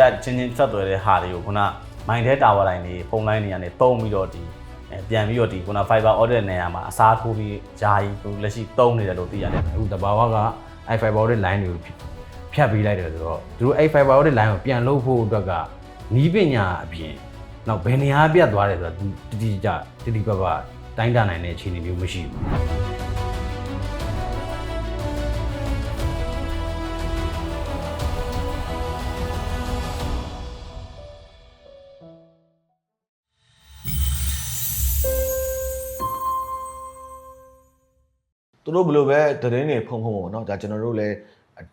တက်ချင်းချင်းဆက်သွယ်တဲ့ဟာတွေကိုခုနမိုင်းတဲ့တာဝါတိုင်းတွေဖုန်းလိုင်းတွေကနေတုံးပြီးတော့ဒီအဲပြန်ပြီးတော့ဒီခုန fiber order နေရာမှာအစားထိုးပြီးဂျာကြီးသူလက်ရှိတုံးနေတယ်လို့သိရတယ်အခုတဘာဝက i fiber optic line တွေကိုဖြတ်ပေးလိုက်တယ်ဆိုတော့သူတို့အဲ့ fiber optic line ကိုပြန်လုပ်ဖို့အတွက်ကနီးပညာအပြင်နောက်ဘယ်နေရာပြတ်သွားတယ်ဆိုတော့သူတတိကျတတိပပတိုင်းတာနိုင်တဲ့အခြေအနေမျိုးမရှိဘူး သူတို့ဘယ်လိုပဲသတင်းတွေဖုံဖုံပေါ့နော်ဒါကျွန်တော်တို့လည်း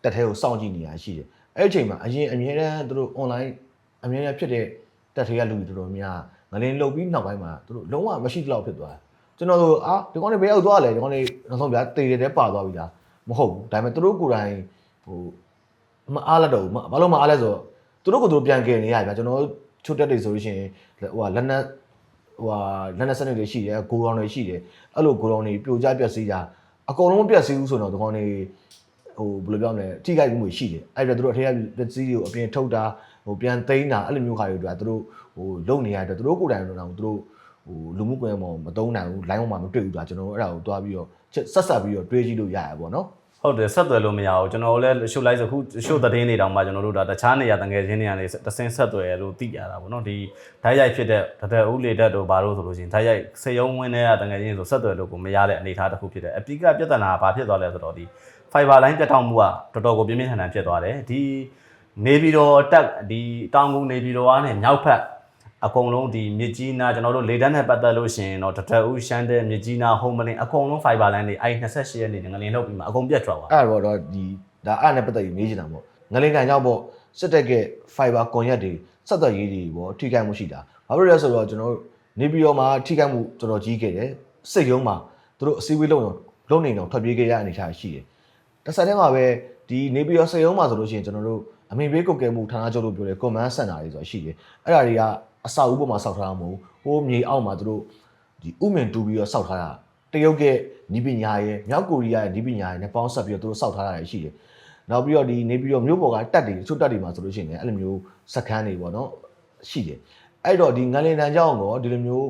တက်ထဲကိုစောင့်ကြည့်နေရရှိတယ်အဲ့ဒီအချိန်မှာအရင်အမြဲတမ်းသူတို့ online အမြဲတမ်းဖြစ်တဲ့တက်ထဲကလူတွေတော်တော်များငလင်းလုတ်ပြီးနောက်ပိုင်းမှာသူတို့လုံးဝမရှိတော့ဖြစ်သွားတယ်ကျွန်တော်တို့အာဒီကောင်တွေဘယ်ရောက်သွားလဲဒီကောင်တွေနောက်ဆုံးဗျာတေတယ်တဲပါသွားပြီလားမဟုတ်ဘူးဒါပေမဲ့သူတို့ကိုယ်တိုင်ဟိုမအားလက်တော့ဘူးဘာလို့မအားလဲဆိုတော့သူတို့ကိုယ်သူတို့ပြန်ကယ်နေရဗျာကျွန်တော်ချိုးတက်တွေဆိုလို့ရှိရင်ဟိုဟာလက်နက်ဟိုဟာလက်နက်စနစ်တွေရှိတယ်ဂိုရောင်တွေရှိတယ်အဲ့လိုဂိုရောင်တွေပြိုကျပြက်စီးကြ အကုန်လုံးမပြက်စီးဘူးဆိုတော့ဒီကောင်တွေဟိုဘယ်လိုပြောမလဲထိခိုက်မှုတွေရှိတယ်အဲ့ဒါသူတို့အထက်ကပစ္စည်းတွေကိုအပြင်ထုတ်တာဟိုပြန်သိမ်းတာအဲ့လိုမျိုးခါတွေအတွက်သူတို့ဟိုလုံနေရတဲ့သူတို့ကိုယ်တိုင်လို့တော့သူတို့ဟိုလူမှုကွန်ရက်ပေါ်မတုံးနိုင်ဘူး line ပေါ်မှာမတွေ့ဘူးဆိုတာကျွန်တော်တို့အဲ့ဒါကိုတွားပြီးတော့ဆက်ဆက်ပြီးတော့တွေးကြည့်လို့ရရပါတော့နော် ဟုတ်တယ်ဆက်သွယ်လို့မရဘူးကျွန်တော်တို့လည်းရှုလိုက်ဆိုခုရှုသတင်းတွေတောင်မှကျွန်တော်တို့ဒါတခြားနေရာတငယ်ချင်းတွေကနေတဆင်းဆက်သွယ်လို့သိရတာပေါ့နော်ဒီဓာတ်ရိုက်ဖြစ်တဲ့တတဲ့ဦးလေတက်တို့ဘာလို့ဆိုလို့ရှိရင်ဓာတ်ရိုက်စေယုံဝင်းတဲ့တငယ်ချင်းဆိုဆက်သွယ်လို့ကိုမရတဲ့အနေအထားတစ်ခုဖြစ်တယ်အပိကပြဿနာကဘာဖြစ်သွားလဲဆိုတော့ဒီ fiber line ပြတ်တောက်မှုကတော်တော်ကိုပြင်းပြင်းထန်ထန်ဖြစ်သွားတယ်ဒီနေပြည်တော်တက်ဒီတောင်ကူနေပြည်တော်ကနေမြောက်ဖက် အကုန်လုံးဒီမြစ်ကြီးနားကျွန်တော်တို့လေတန်းနဲ့ပတ်သက်လို့ရှိရင်တော့တထဦးရှမ်းတဲ့မြစ်ကြီးနား home link အကုန်လုံး fiber line တွေအဲ့28ရက်နေငလင်ထုတ်ပြီးမှအကုန်ပြတ်ထွက်သွားအဲ့ဒါတော့ဒီဒါအဲ့နဲ့ပတ်သက်ပြီးမေးချင်တာပေါ့ငလင်ကန်ကြောင့်ပေါ့စစ်တက်က fiber ကွန်ရက်တွေဆက်သွယ်ရေးတွေပေါ့ထိခိုက်မှုရှိတာဘာဖြစ်လို့လဲဆိုတော့ကျွန်တော်တို့နေပြည်တော်မှာထိခိုက်မှုတော်တော်ကြီးခဲ့တယ်စိတ်ရုံးမှာသူတို့အစည်းအဝေးလုပ်တော့လုံနေတော့ထွက်ပြေးခဲ့ရတဲ့အနေအထားရှိတယ်တစ်ဆက်တည်းမှာပဲဒီနေပြီးတော့စေရုံးမှာဆိုလို့ရှိရင်ကျွန်တော်တို့အမေဘေးကုတ်ကဲမှုဌာနချုပ်လို့ပြောတယ် command center တွေဆိုတာရှိတယ်အဲ့ဒါတွေကအဆောက်အဦပေါ်မှာစောက်ထားတာမဟုတ်ဘူးဟိုးမြေအောက်မှာသူတို့ဒီဥမင်တူပြီးတော့စောက်ထားတာတရုတ်ကနီးပညာရဲ့မြောက်ကိုရီးယားရဲ့နီးပညာရဲ့နဲ့ပေါင်းဆက်ပြီးတော့သူတို့စောက်ထားတာရှိတယ်နောက်ပြီးတော့ဒီနေပြီးတော့မြို့ပေါ်ကတက်တွေတချို့တက်တွေမှာဆိုလို့ရှိရင်လည်းအဲ့လိုမျိုးစခန်းတွေပေါ့နော်ရှိတယ်အဲ့တော့ဒီငလင်တန်ကြောင်းကောဒီလိုမျိုး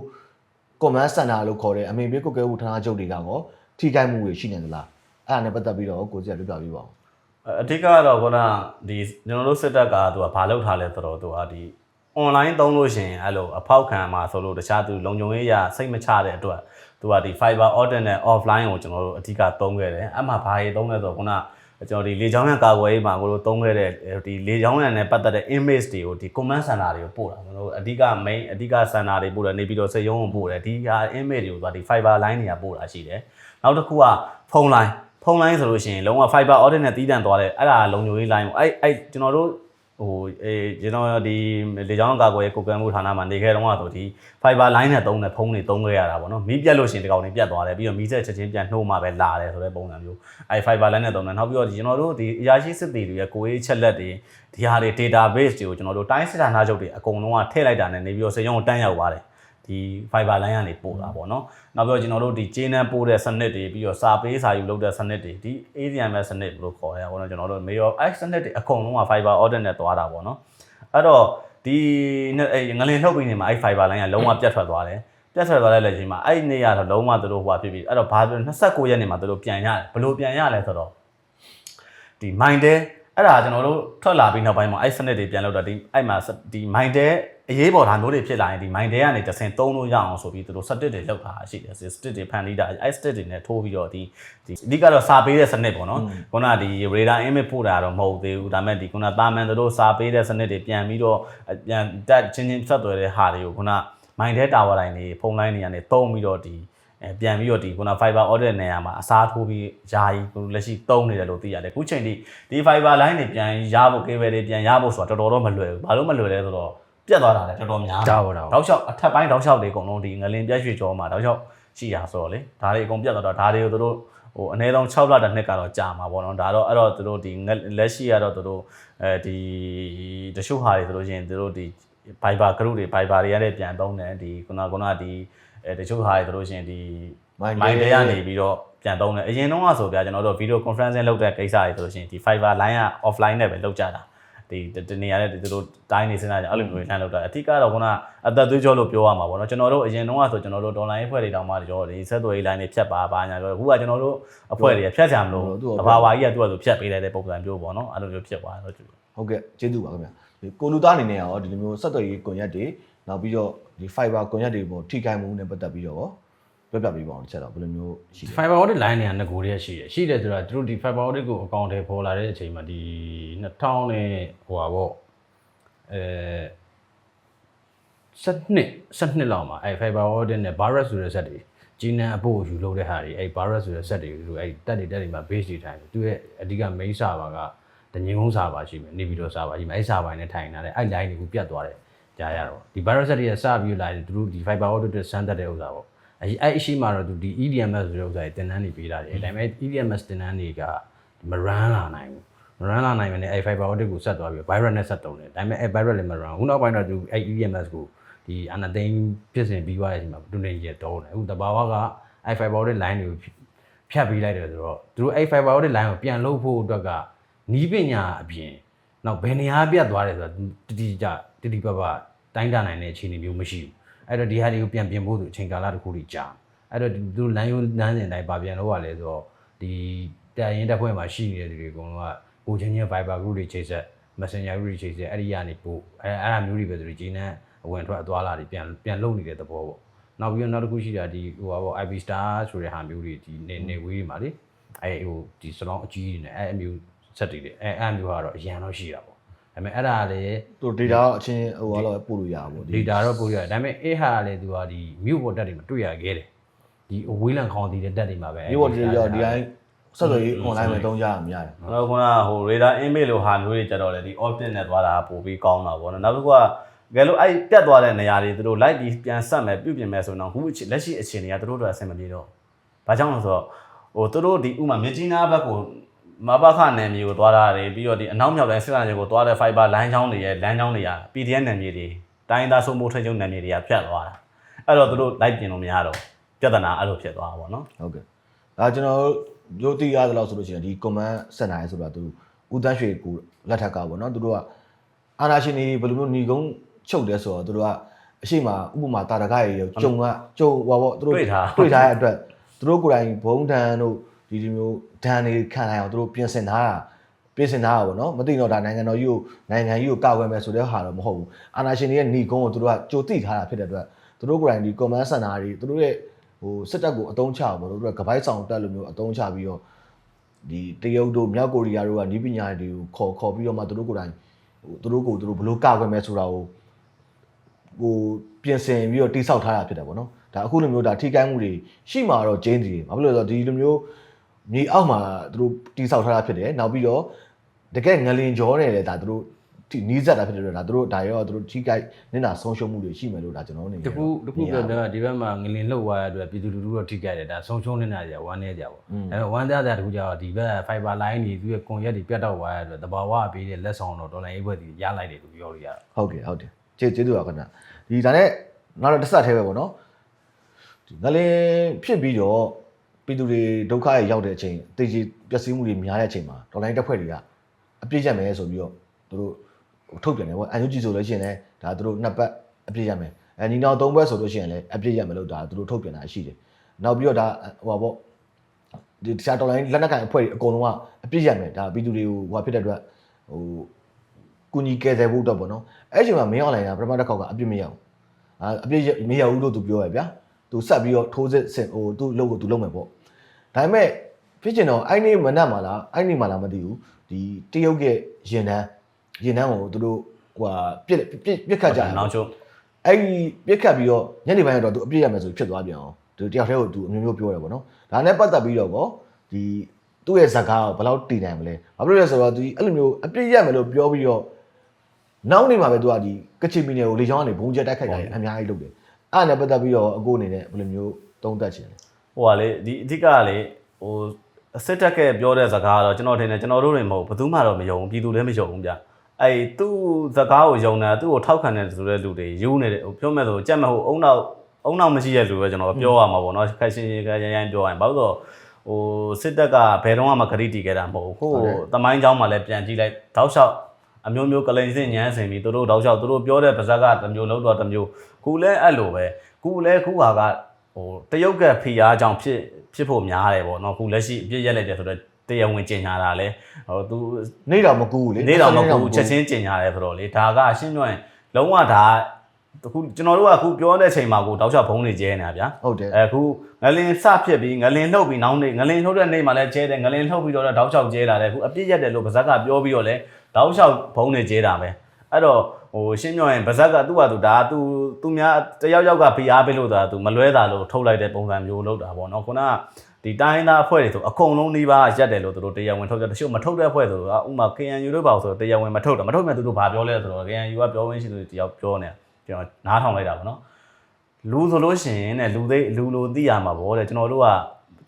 command center လို့ခေါ်တဲ့အမေဘေးကုတ်ကဲမှုဌာနချုပ်တွေကကောထိခိုက်မှုတွေရှိနေသလားအဲ့ဒါနဲ့ပတ်သက်ပြီးတော့ကိုကြီးကပြောပြပေးပါဦးအဓိကကတော့ခုနဒီကျွန်တော်တို့စစ်တပ်ကသူကဘာလုပ်ထားလဲဆိုတော့သူကဒီ online သုံးလို့ရှိရင်အဲ့လိုအဖောက်ခံမှာဆိုလို့တခြားသူလုံခြုံရေးရစိတ်မချတဲ့အတွက်သူကဒီ fiber order နဲ့ offline ကိုကျွန်တော်တို့အဓိကသုံးခဲ့တယ်အဲ့မှာဘာတွေသုံးလဲဆိုတော့ခုနကျွန်တော်ဒီလေချောင်းရံကာကွယ်ရေးမှာကိုလိုသုံးခဲ့တဲ့ဒီလေချောင်းရံနဲ့ပတ်သက်တဲ့ image တွေကိုဒီ command center တွေကိုပို့တာကျွန်တော်တို့အဓိက main အဓိက center တွေပို့တယ်နေပြီးတော့စေယုံကိုပို့တယ်ဒီဟာ image တွေကိုသူကဒီ fiber line တွေကပို့တာရှိတယ်နောက်တစ်ခုကဖုန်း line ဖုန်း line ဆိုလို့ရှိရင်လုံးဝ fiber optic နဲ့တီးတန့်သွားတယ်အဲ့ဒါလုံခြုံရေး line ပေါ့အဲ့အဲ့ကျွန်တော်တို့ ဟိုအေးကျွန်တော်ဒီလေကြောင်းကာကွယ်ရေးကိုကမ်းမှုဌာနမှာနေခဲ့တော့ဆိုဒီ fiber line နဲ့သုံးတဲ့ဖုန်းတွေသုံးခဲ့ရတာပေါ့နော်မီးပြတ်လို့ရှိရင်ဒီကောင်တွေပြတ်သွားတယ်ပြီးတော့မီးဆက်ချက်ချင်းပြန်နှိုးမှပဲလာတယ်ဆိုတဲ့ပုံစံမျိုးအဲ့ fiber line နဲ့သုံးတယ်နောက်ပြီးတော့ကျွန်တော်တို့ဒီအရာရှိစစ်တီတွေရဲ့ကိုရေးချက်လက်တွေဒီဟာတွေ database တွေကိုကျွန်တော်တို့တိုင်းစစ်ဌာနချုပ်တွေအကုန်လုံးကထည့်လိုက်တာနဲ့နေပြီးတော့စေရုံကိုတန်းရောက်သွားတယ် ဒီ fiber line ကနေပို့တာပေါ့နော်။နောက်ပြီးတော့ကျွန်တော်တို့ဒီကျေးနန်းပို့တဲ့စနစ်တွေပြီးတော့စာပေးစာယူလုပ်တဲ့စနစ်တွေဒီ ADMS စနစ်လို့ခေါ်ရတာပေါ့နော်ကျွန်တော်တို့ mayor X စနစ်တွေအကုန်လုံးက fiber order နဲ့သွားတာပေါ့နော်။အဲ့တော့ဒီအဲ့ငလင်ထုတ်ပြီးနေမှာအဲ့ fiber line ကလုံးဝပြတ်ထွက်သွားတယ်။ပြတ်ထွက်သွားတဲ့လက်ချိန်မှာအဲ့နေရတော့လုံးဝသူတို့ဟိုဖြစ်ပြီးအဲ့တော့ဘာပြော29ရက်နေမှာသူတို့ပြန်ရတယ်ဘယ်လိုပြန်ရလဲဆိုတော့ဒီ mind တဲ့ အဲ့ဒါကျွန်တော်တို့ထွက်လာပြီးနောက်ပိုင်းမှာအဲ့စနစ်တွေပြန်လုပ်တော့ဒီအဲ့မှာဒီ mind တဲ့အရေးပေါ်ဒါမျိုးတွေဖြစ်လာရင်ဒီ mind တွေကနေတဆင်သုံးလို့ရအောင်ဆိုပြီးသူတို့ static တွေလောက်တာရှိတယ် static တွေဖန်တီးတာအဲ့ static တွေနဲ့ထိုးပြီးတော့ဒီဒီအဓိကတော့စာပေးတဲ့စနစ်ပေါ့နော်ခုနကဒီ radar image ပို့တာတော့မဟုတ်သေးဘူးဒါပေမဲ့ဒီခုနတာမန်တို့စာပေးတဲ့စနစ်တွေပြန်ပြီးတော့ပြန်တက်ချင်းချင်းဆက်သွယ်တဲ့ဟာတွေကိုခုန mind တဲ့ tower တိုင်းတွေဖုန်းလိုင်းတွေကနေတုံးပြီးတော့ဒီ အဲပြန်ပြီးတော့ဒီခုန fiber order နေရာမှာအစားထိုးပြီးယာယီကိုလက်ရှိတုံးနေတယ်လို့သိရတယ်အခုချိန်ထိဒီ fiber line တွေပြန်ရဖို့ cable တွေပြန်ရဖို့ဆိုတာတော်တော်တော့မလွယ်ဘူးဘာလို့မလွယ်လဲဆိုတော့ပြတ်သွားတာလည်းတော်တော်များဒါပါတော့တောက်လျှောက်အထက်ပိုင်းတောက်လျှောက်တွေအကုန်လုံးဒီငလင်ပြက်ရွှေကြောမှာတောက်လျှောက်ရှိရဆိုတော့လေဒါတွေအကုန်ပြတ်သွားတော့ဒါတွေကိုသူတို့ဟိုအနည်းဆုံး6လတစ်နှစ်ကတော့ကြာမှာပေါ့နော်ဒါတော့အဲ့တော့သူတို့ဒီငလက်ရှိကတော့သူတို့အဲဒီတချို့ဟာတွေဆိုလို့ရှိရင်သူတို့ဒီ Viber group တွေ Viber တွေရတဲ့ပြန်သုံးတယ်ဒီခုနကခုနကဒီ အဲတချို့ဟာတွေဆိုလို့ရှိရင်ဒီ Mind mind တွေတွေကနေပြီးတော့ပြန်သုံးတယ်အရင်တော့ကဆိုပြကျွန်တော်တို့ video conferencing လုပ်တဲ့ကိစ္စတွေဆိုလို့ရှိရင်ဒီ Fiber line က offline နဲ့ပဲလုပ်ကြတာဒီတနေရာနဲ့ဒီတို့တိုင်းနေစနေတာအဲ့လိုမျိုးလှမ်းလောက်တာအထီးကတော့ခုနအသက်သွေးကြောလို့ပြောရမှာပေါ့နော်ကျွန်တော်တို့အရင်တုန်းကဆိုကျွန်တော်တို့ဒေါ်လာရေးဖွဲ့တွေတောင်မှကြောဒီဆက်သွယ်ရေး line တွေဖြတ်ပါပါညာပြောအခုကကျွန်တော်တို့အဖွဲ့တွေကဖြတ်ကြမလို့တဘာဝကြီးကသူ့အတူဖြတ်ပေးလိုက်တဲ့ပုံစံမျိုးပေါ့နော်အဲ့လိုမျိုးဖြစ်သွားတော့ ဟုတ်ကဲ့ကျေးဇူးပါခင်ဗျာဒီကိုလူသားအနေနဲ့ရောဒီလိုမျိုးဆက်သွယ်ရေးကွန်ရက်တွေနောက်ပြီးတော့ဒီ fiber ကွန်ရက်တွေပေါ်ထိခိုက်မှုနဲ့ပတ်သက်ပြီးတော့ရောပြောပြပေးပါအောင်တစ်ချက်တော့ဘယ်လိုမျိုးရှိလဲ fiber optic line တွေကငကိုတည်းရှိတယ်ရှိတယ်ဆိုတော့သူတို့ဒီ fiber optic ကိုအကောင့်ထဲပေါ်လာတဲ့အချိန်မှာဒီ2000နဲ့ဟိုပါပေါ့အဲ12 12လောက်မှာအဲ fiber optic နဲ့ virus ဆိုတဲ့ set တွေကြီးနံအဖို့ယူလုပ်တဲ့ဟာတွေအဲ virus ဆိုတဲ့ set တွေသူအဲတက်တွေတက်တွေမှာ base တွေထိုင်တယ်သူရဲ့အဓိက main server က တငင်းကုန်း server ရှိမယ်နေပြီးတော့ server ရှိမယ်အဲ server နဲ့ထိုင်နေတာလေအဲ line တွေကိုပြတ်သွားတယ်ကြားရတော့ဒီ virus set တွေကစပြီးလာတယ်သူတို့ဒီ fiber optic တွေစမ်းတက်တဲ့ဥစ္စာပေါ့အဲအဲ့အရှိမှတော့သူဒီ EDMS ဆိုတဲ့ဥစ္စာတွေတင်တန်းနေပေးတာတယ်အဲဒါပေမဲ့ EDMS တင်တန်းတွေကမ run လာနိုင်ဘူးမ run လာနိုင်မနဲ့အဲ fiber optic ကိုဆက်သွားပြီး virus နဲ့ဆက်တုံးတယ်ဒါပေမဲ့အဲ virus လည်းမ run ဘူးနောက်ပိုင်းတော့သူအဲ EDMS ကိုဒီအနာသိန်းဖြစ်စဉ်ပြီးသွားတဲ့အချိန်မှာတူနေရတော့တယ်အခုတဘာဝကအဲ fiber optic line တွေကိုဖြတ်ပေးလိုက်တယ်ဆိုတော့သူတို့အဲ fiber optic line ကိုပြန်လုပ်ဖို့အတွက်က နီးပညာအပြင်နောက်ဘယ်နေရာပြတ်သွားတယ်ဆိုတော့တတိကြတတိပပတိုင်းတာနိုင်တဲ့အခြေအနေမျိုးမရှိဘူးအဲ့တော့ဒီဟာတွေကိုပြန်ပြင်ဖို့သူအချိန်ကာလတစ်ခုထိကြာအဲ့တော့သူတို့ line ရိုးလမ်းစဉ်တိုင်းပါပြန်လို့ရလဲဆိုတော့ဒီတန်ရင်တက်ဖွဲ့မှာရှိနေတဲ့သူတွေအကုန်လုံးကကိုချင်းချင်း Viber group တွေချိတ်ဆက် Messenger group တွေချိတ်ဆက်အဲ့ဒီကနေပို့အဲ့အဲ့အမျိုးတွေပဲသူတွေဂျင်းနဲ့အဝင်ထွက်အသွားလာတွေပြန်ပြန်လုပ်နေတဲ့သဘောပေါ့နောက်ပြီးတော့နောက်တစ်ခုရှိတာဒီဟိုပါပေါ့ IP star ဆိုတဲ့ဟာမျိုးတွေဒီနေနေဝေးတွေမှာလေအဲ့ဟိုဒီစလောင်းအကြီးတွေနဲ့အဲ့အမျိုး ဆက်တွေလေအဲ့အဲ့မျိုးကတော့အရန်တော့ရှိတာပေါ့ဒါပေမဲ့အဲ့ဒါလည်းသူ data အချင်းဟိုကတော့ပို့လို့ရပါဘူးဒီ data တော့ပို့ရတယ်ဒါပေမဲ့အဲ့ဟာလည်းသူကဒီမြို့ပေါ်တက်တွေမှာတွေ့ရခဲ့တယ်ဒီအဝေးလံခေါင်းတည်တဲ့တက်တွေမှာပဲဒီပေါ်ဒီရောဒီတိုင်းဆက်သွယ်ရေး online မှာသုံးကြရမှာရတယ်နောက်ခုနကဟို radar image လိုဟာမျိုးတွေကြတော့လေဒီ optic နဲ့သွားတာပို့ပြီးကောင်းတာပေါ့နော်နောက်တစ်ခုကကဲလို့အဲ့ပြတ်သွားတဲ့နေရာတွေသူတို့ light ပြီးပြန်ဆက်မယ်ပြုပြင်မယ်ဆိုတော့အခုလက်ရှိအခြေအနေကသူတို့တို့အဆင်မပြေတော့ဘာကြောင့်လဲဆိုတော့ဟိုသူတို့ဒီဥမာမြကြီးနားဘက်ကို မဘခနယ်မြေကိုသွားတာတွေပြီးတော့ဒီအနောက်မြောက်တိုင်းစစ်လာတွေကိုသွားတဲ့ fiber line ချောင်းတွေရဲ့လမ်းချောင်းတွေက PDF နယ်မြေတွေတိုင်းသားစုံမိုးထိတ်ချုံနယ်မြေတွေကဖြတ်သွားတာအဲ့တော့သူတို့ light ပြင်လို့မရတော့ပြဿနာအဲ့လိုဖြစ်သွားတာပေါ့နော်ဟုတ်ကဲ့ဒါကျွန်တော်တို့သိရသလောက်ဆိုလို့ရှိရင်ဒီ command center ရဲဆိုတာသူဦးတန်းရွှေကိုလက်ထက်ကပေါ့နော်သူတို့ကအာနာရှင်တွေဘယ်လိုမျိုးညီကုန်းချုပ်တယ်ဆိုတော့သူတို့ကအရှိမဥပမာတာရကရေကြုံကကြုံဟောပေါ့သူတို့တွေ့ထားတဲ့အတွက်သူတို့ကိုယ်တိုင်ဘုံတန်တို့ ဒီဒီမျိုးဒဏ်တွေခံနိုင်အောင်သူတို့ပြင်ဆင်ထားတာပြင်ဆင်ထားတာပေါ့နော်မသိတော့ဒါနိုင်ငံတော်ကြီးကိုနိုင်ငံကြီးကိုကောက်ဝဲမယ်ဆိုတဲ့ဟာတော့မဟုတ်ဘူးအာနာရှင်တွေရဲ့ညီကုန်းကိုသူတို့ကကြိုသိထားတာဖြစ်တဲ့အတွက်သူတို့ကိုယ်တိုင်ဒီ command center တွေသူတို့ရဲ့ဟိုစစ်တပ်ကိုအတုံးချအောင်ပေါ့သူတို့ကကပိုက်ဆောင်တက်လို့မျိုးအတုံးချပြီးတော့ဒီတရုတ်တို့မြောက်ကိုရီးယားတို့ကနီးပညာတွေကိုခေါ်ခေါ်ပြီးတော့မှသူတို့ကိုယ်တိုင်ဟိုသူတို့ကိုသူတို့ဘလို့ကောက်ဝဲမယ်ဆိုတာကိုဟိုပြင်ဆင်ပြီးတော့တိဆောက်ထားတာဖြစ်တယ်ပေါ့နော်ဒါအခုလိုမျိုးဒါထိကိုင်းမှုတွေရှိမှာတော့ကျင်းစီဘာဖြစ်လို့လဲဆိုတော့ဒီလိုမျိုး မြေအောက်မှာသူတို့တိဆောက်ထားတာဖြစ်တယ်နောက်ပြီးတော့တကယ်ငလင်ကြောနဲ့လည်းဒါသူတို့ဒီနီးစပ်တာဖြစ်တယ်လို့ဒါသူတို့ဒါရောသူတို့ထိကိုက်နင်တာဆုံးရှုံးမှုတွေရှိမယ်လို့ဒါကျွန်တော်အနေနဲ့တခုတခုပြောတော့ဒီဘက်မှာငလင်လှုပ်သွားတဲ့အတွက်ပြည်သူလူထုတော့ထိကြတယ်ဒါဆုံးရှုံးနေတာကြီးဝမ်းနေကြပါအဲဝမ်းသားတဲ့တခုကျတော့ဒီဘက် fiber line တွေသူရဲ့ကွန်ရက်တွေပြတ်တော့သွားတဲ့အတွက်တဘာဝပေးတဲ့လက်ဆောင်တော့ဒေါ်လာရေးဘွက်တွေရလိုက်တယ်လို့ပြောလို့ရတယ်ဟုတ်ကဲ့ဟုတ်တယ်ကျေကျေးဇူးပါခင်ဗျဒီဒါနဲ့နောက်တော့တစ်ဆက်သေးပဲပေါ့နော်ဒီငလင်ဖြစ်ပြီးတော့ ပြည်သူတွေဒုက္ခရရောက်တဲ့အချိန်အသေးကြီးပျက်စီးမှုတွေများတဲ့အချိန်မှာဒေါ်လာတက်ဖွဲ့တွေကအပြည့်ရမယ်ဆိုပြီးတော့သူတို့ထုတ်ပြန်တယ်ပေါ့အန်ယူဂျီဆိုလို့ရှိရင်လည်းဒါသူတို့နှစ်ပတ်အပြည့်ရမယ်အဲညီနောင်သုံးဘက်ဆိုလို့ရှိရင်လည်းအပြည့်ရမယ်လို့ဒါသူတို့ထုတ်ပြန်တာရှိတယ်နောက်ပြီးတော့ဒါဟိုပါပေါ့ဒီတခြားဒေါ်လာလက်နက်ကန်အဖွဲ့တွေအကုန်လုံးကအပြည့်ရမယ်ဒါပြည်သူတွေကိုဟိုဖြစ်တဲ့အတွက်ဟိုကုညီကယ်ဆယ်ဖို့အတွက်ပေါ့နော်အဲ့ဒီအချိန်မှာမင်းအွန်လိုင်းကပထမတစ်ခေါက်ကအပြစ်မရဘူးအာအပြစ်မရဘူးလို့သူပြောရဗျာသူဆက်ပြီးတော့ထိုးစစ်ဆင်ဟိုသူ့လုပ်ကိုသူလုပ်မယ်ပေါ့ ဒါပေမဲ့ဖြစ်ချင်တော့အဲ့ဒီမနက်မှာလားအဲ့ဒီမှာလားမသိဘူးဒီတရုတ်ရဲ့ရင်တန်းရင်တန်းကိုသူတို့ဟိုဟာပြစ်ပြစ်ပြစ်ခတ်ကြတယ်နောက်ချုပ်အဲ့ဒီပြစ်ခတ်ပြီးတော့ညနေပိုင်းတော့သူအပြစ်ရမယ်ဆိုဖြစ်သွားပြန်အောင်သူတယောက်တည်းကိုသူအမျိုးမျိုးပြောတယ်ပေါ့နော်ဒါနဲ့ပတ်သက်ပြီးတော့ပေါ့ဒီသူ့ရဲ့ဇာတ်ကားကိုဘယ်လောက်တည်နိုင်မလဲဘာဖြစ်လို့လဲဆိုတော့သူအဲ့လိုမျိုးအပြစ်ရမယ်လို့ပြောပြီးတော့နောက်နေ့မှာပဲသူကဒီကချင်ပြည်နယ်ကိုလေချောင်းကနေဘုံကျက်တိုက်ခိုက်တာကြီးအများကြီးလုပ်တယ်အဲ့ဒါနဲ့ပတ်သက်ပြီးတော့အကိုအနေနဲ့ဘယ်လိုမျိုးသုံးသပ်ချင်လဲ ဟိုကလေဒီအဓိကကလေဟိုစစ်တပ်ကပြောတဲ့စကားကတော့ကျွန်တော်ထင်တယ်ကျွန်တော်တို့တွေမဟုတ်ဘယ်သူမှတော့မယုံဘူးပြည်သူလည်းမယုံဘူးဗျအဲ့သူ့စကားကိုယုံတယ်သူ့ကိုထောက်ခံတယ်ဆိုတဲ့လူတွေယူနေတယ်ဟိုပြောမဲ့ဆိုကြက်မဲ့ဟိုအုံနောက်အုံနောက်မရှိတဲ့လူပဲကျွန်တော်ပြောရမှာပေါ့နော်ခက်ရှင်းရှင်းခက်ရမ်းရမ်းပြောရရင်ဘာလို့ဆိုဟိုစစ်တပ်ကဘယ်တော့မှခရီးတီးခဲ့တာမဟုတ်ဘူးဟိုတမိုင်းเจ้าမှာလည်းပြန်ကြည့်လိုက်တောက်လျှောက် အမျိုးမျိုးကလိန်စင်ညမ်းစင်ပြီးသူတို့တောက်လျှောက်သူတို့ပြောတဲ့ပါဇက်ကတစ်မျိုးလုံးတော့တစ်မျိုးခုလဲအဲ့လိုပဲခုလဲခုဟာက ဟိုတရုတ်ကဖီအားကြောင့်ဖြစ်ဖြစ်ဖို့များတယ်ပေါ့နော်ခုလက်ရှိအပြစ်ရက်လိုက်တယ်ဆိုတော့တရားဝင်ကျင်ညာတာလဲဟိုသူနေတော့မကူဘူးလေနေတော့မကူချက်ချင်းကျင်ညာတယ်ဆိုတော့လေဒါကရှင်းပြောရင်လုံးဝဒါအခုကျွန်တော်တို့ကအခုပြောတဲ့အချိန်မှာကိုတောက်လျှောက်ဖုံးနေကျဲနေတာဗျာဟုတ်တယ်အခုငလင်စဖြစ်ပြီးငလင်လှုပ်ပြီးနောက်နေ့ငလင်လှုပ်တဲ့နေ့မှာလည်းကျဲတယ်ငလင်လှုပ်ပြီးတော့တောက်လျှောက်ကျဲလာတယ်အခုအပြစ်ရက်တယ်လို့ဗဇက်ကပြောပြီးတော့လဲတောက်လျှောက်ဖုံးနေကျဲတာပဲအဲ့တော့ ဟိုရှင်းပြောရင်ဗဇက်ကသူ့ဟာသူဒါသူသူများတယောက်ယောက်ကဖိအားပေးလို့ဒါသူမလွဲတာလို့ထုတ်လိုက်တဲ့ပုံစံမျိုးလုပ်တာပေါ့နော်ခုနကဒီတိုင်းသားအဖွဲ့တွေဆိုအကုန်လုံးနှီးပါရက်တယ်လို့သူတို့တရားဝင်ထုတ်ကြတချို့မထုတ်တဲ့အဖွဲ့ဆိုတော့ဥမာ KNU တို့ပါဆိုတော့တရားဝင်မထုတ်တာမထုတ်မြသူတို့ဘာပြောလဲဆိုတော့ KNU ကပြောဝင်ရှိသူတယောက်ပြောနေတာကျွန်တော်နားထောင်လိုက်တာပေါ့နော်လူဆိုလို့ရှိရင်တဲ့လူသိလူလိုသိရမှာပေါ့တဲ့ကျွန်တော်တို့က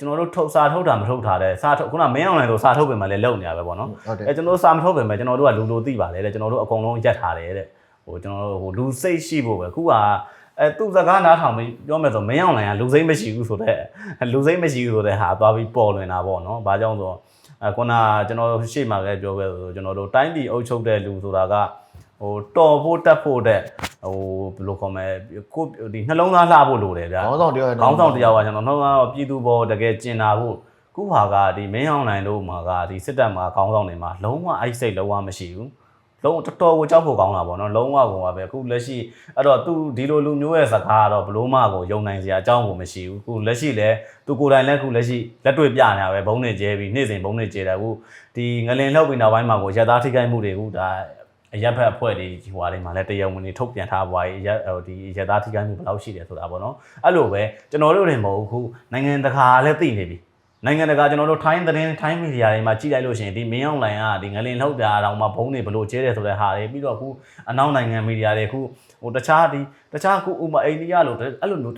ကျွန်တော်တို့ထုတ်စာထုတ်တာမထုတ်တာတဲ့စာထုတ်ခုနမင်းအောင်လည်းဆိုစာထုတ်ပင်မလည်းလုံနေရပဲပေါ့နော်ဟုတ်တယ်အဲကျွန်တော်တို့စာမထုတ်ပင်မကျွန်တော်တို့ကလူလိုသိပါလေတဲ့ကျွန်တော်တို့အကုန်လုံးရက်ထားတယ်တဲ့ဟိုကျွန်တော်တို့ဟိုလူစိတ်ရှိဖို့ပဲခုကအဲသူ့စကားနားထောင်ပြီးပြောမယ်ဆိုမင်းအောင်လည်းကလူစိတ်မရှိဘူးဆိုတဲ့လူစိတ်မရှိဘူးဆိုတဲ့ဟာသွားပြီးပေါ်လွင်တာပေါ့နော်ဘာကြောင့်ဆိုတော့အဲခုနကျွန်တော်တို့ရှေ့မှာလည်းပြောခဲ့ဆိုကျွန်တော်တို့တိုင်းပြည်အုပ်ချုပ်တဲ့လူဆိုတာက ဟိုတော်ဖို့တက်ဖို့တဲ့ဟိုဘယ်လိုခေါ်မလဲကိုဒီနှလုံးသားလှဖို့လိုတယ်ဗျာခေါင်းဆောင်တယောက်ရဲ့ခေါင်းဆောင်တရားကကျွန်တော်နှလုံးသားတော့ပြည်သူဘောတကယ်ကျင်နာဖို့ခုဟာကဒီမင်းအောင်နိုင်တို့မှာကဒီစစ်တပ်မှာခေါင်းဆောင်တွေမှာလုံးဝအဲ့စိတ်လုံးဝမရှိဘူးလုံးဝတော်တော်ကိုကြောက်ဖို့ကောင်းတာပေါ့နော်လုံးဝကောင်ပါပဲအခုလက်ရှိအဲ့တော့ तू ဒီလိုလူမျိုးရဲ့စကားကတော့ဘလို့မှကိုယုံနိုင်စရာအကြောင်းကိုမရှိဘူးအခုလက်ရှိလဲ तू ကိုယ်တိုင်လည်းအခုလက်ရှိလက်တွေ့ပြနေတာပဲဘုံနေကျဲပြီးနေ့စဉ်ဘုံနေကျဲတယ်အခုဒီငလင်လှုပ်ပြီးနောက်ပိုင်းမှာကိုရသားထိခိုက်မှုတွေအခုဒါ အရက်ဖက်အဖွဲ့တွေဟိုဟာတွေမှာလည်းတရားဝင်တွေထုတ်ပြန်ထားပါရဲ့ရက်ဟိုဒီရက်သားထိခိုက်မှုဘယ်လောက်ရှိတယ်ဆိုတာပေါ့နော်အဲ့လိုပဲကျွန်တော်တို့တွေမဟုတ်ဘူးခုနိုင်ငံတကာလည်းသိနေပြီနိုင်ငံတကာကျွန်တော်တို့ထိုင်းသတင်းထိုင်းမီဒီယာတွေမှာကြည့်လိုက်လို့ရှိရင်ဒီမင်းအောင်လိုင်ကဒီငလင်လှုပ်တာတောင်မှဘုံတွေဘလို့ကျဲတယ်ဆိုတဲ့ဟာတွေပြီးတော့ခုအနောက်နိုင်ငံမီဒီယာတွေခုဟိုတခြားဒီတခြားခုဥပမာအိန္ဒိယလို့အဲ့လိုမျိုး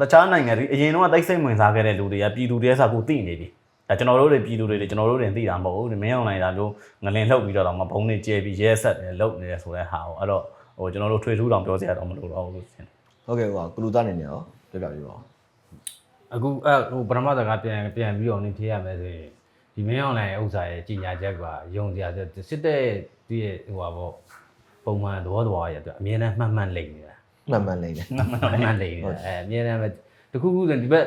တခြားနိုင်ငံတွေအရင်တော့တိတ်ဆိတ်ဝင်စားခဲ့တဲ့လူတွေကပြည်သူတွေဆာခုသိနေပြီ အဲကျွန်တော်တို့တွေပြည်သူတွေကျွန်တော်တို့တွေသိတာမဟုတ်ဘူးဒီမင်းအောင်လိုင်တာမျိုးငလင်လှုပ်ပြီးတော့တော့မဘုံတွေကျဲပြီးရဲဆက်တယ်လှုပ်နေတယ်ဆိုတဲ့ဟာကိုအဲ့တော့ဟိုကျွန်တော်တို့ထွေထူးတောင်ပြောစရာတော့မလိုတော့ဘူးလို့ထင်တယ်ဟုတ်ကဲ့ဟိုကကလူသားနေနေရောပြပြပြပါဦးအခုအဲ့ဟိုပထမစကားပြန်ပြန်ပြီးတော့နေဖြေရမယ်ဆိုရင်ဒီမင်းအွန်လိုင်းဥစ္စာရဲ့ကြီးညာချက်ကယုံစရာဆိုစစ်တဲ့သူရဲ့ဟိုပါပေါ့ပုံမှန်သဘောတော်ရဲ့အတွက်အမြဲတမ်းမှတ်မှန်လိမ့်နေတာမှန်မှန်လေးတယ်မှန်မှန်လိမ့်နေတာအဲအမြဲတမ်းပဲတခုခုဆိုဒီဘက်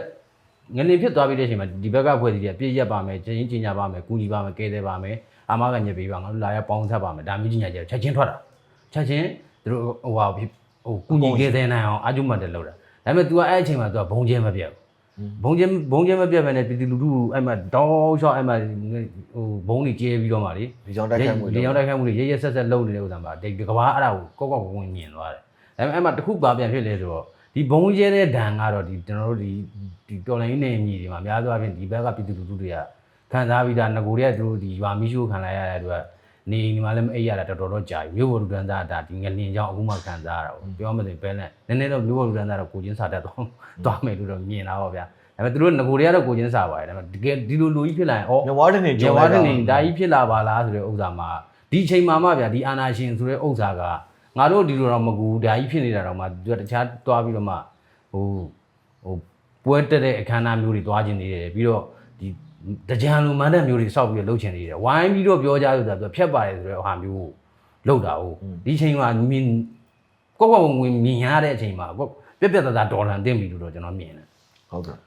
ငလင်ဖြစ်သွားပြီးတဲ့အချိန်မှာဒီဘက်ကဖွဲ့စည်းတယ်ပြည့်ရက်ပါမယ်ချင်းချင်းညာပါမယ်ကူညီပါမယ်ကဲတယ်ပါမယ်အာမကညက်ပေးပါငါတို့လာရပေါင်းဆက်ပါမယ်ဒါမျိုးကြီးညာချက်ချက်ချင်းထွက်တာချက်ချင်းသူတို့ဟိုဟာဟိုကူညီကဲတယ်နိုင်အောင်အာကျုံမတ်တယ်လောက်တာဒါပေမဲ့ तू ကအဲ့အချိန်မှာ तू ကဘုံကျဲမပြတ်ဘူးဘုံကျင်းဘုံကျင်းမပြတ်ပဲနဲ့ပြည်သူလူထုအဲ့မှာတောက်လျှောက်အဲ့မှာဟိုဘုံတွေကျဲပြီးတော့မှလေဒီကြောင့်တိုက်ခိုက်မှုလေကြောင်းတိုက်ခိုက်မှုတွေရရဆက်ဆက်လုပ်နေတဲ့ဥစ္စာမှာဒီကဘာအဲ့ဒါကိုကောက်ကောက်ဝင်မြင်သွားတယ်ဒါပေမဲ့အဲ့မှာတစ်ခုပါပြန်ဖြစ်လဲဆိုတော့ဒီဘုံကျဲတဲ့ဒဏ်ကတော့ဒီကျွန်တော်တို့ဒီ ဒီတော်လိုင်းနေမြေတွေမှာအများစုအပြင်ဒီဘက်ကပြည်သူလူထုတွေကခံစားပြီးသားငကိုတွေကသူတို့ဒီရွာမီးရှို့ခံလိုက်ရတဲ့အတွက်နေအိမ်ဒီမှာလည်းမအိပ်ရတာတော်တော်တော့ကြာပြီမြို့ပေါ်လူတန်းသားဒါဒီငလင်ကြောင့်အခုမှခံစားရတာပေါ့ပြောမှဆိုဘဲနဲ့နည်းနည်းတော့မြို့ပေါ်လူတန်းသားတော့ကိုချင်းစာတတ်တော့သွားမယ်လို့တော့မြင်တာပေါ့ဗျာဒါပေမဲ့သူတို့ငကိုတွေကတော့ကိုချင်းစာပါတယ်ဒါပေမဲ့တကယ်ဒီလိုလူကြီးဖြစ်လာရင်ဩညဝါတဲ့နေကျေဝါတဲ့နေဒါကြီးဖြစ်လာပါလားဆိုတဲ့ဥစ္စာမှာဒီအချိန်မှာမှဗျာဒီအာနာရှင်ဆိုတဲ့ဥစ္စာကငါတို့ဒီလိုတော့မကူဒါကြီးဖြစ်နေတာတော့မှသူကတခြားသွားပြီးတော့မှဟိုဟို ပွဲတက်တဲ့အခမ်းအနားမျိုးတွေသွားခြင်းနေတယ်ပြီးတော့ဒီတကြံလိုမန်းတဲ့မျိုးတွေစောက်ပြီးတော့လှုပ်ချင်နေတယ်ဝိုင်းပြီးတော့ပြောကြလို့ဆိုတာသူကဖြတ်ပါတယ်ဆိုတဲ့ဟာမျိုးကိုလှုပ်တာဟုတ်ဒီအချိန်မှာမြင်ကိုယ့်ဘဝဝင်မြင်ရတဲ့အချိန်မှာကိုယ့်ပြက်ပြက်သားသားဒေါ်လာတင်ပြီလို့တော့ကျွန်တော်မြင်တယ်ဟုတ်ကဲ့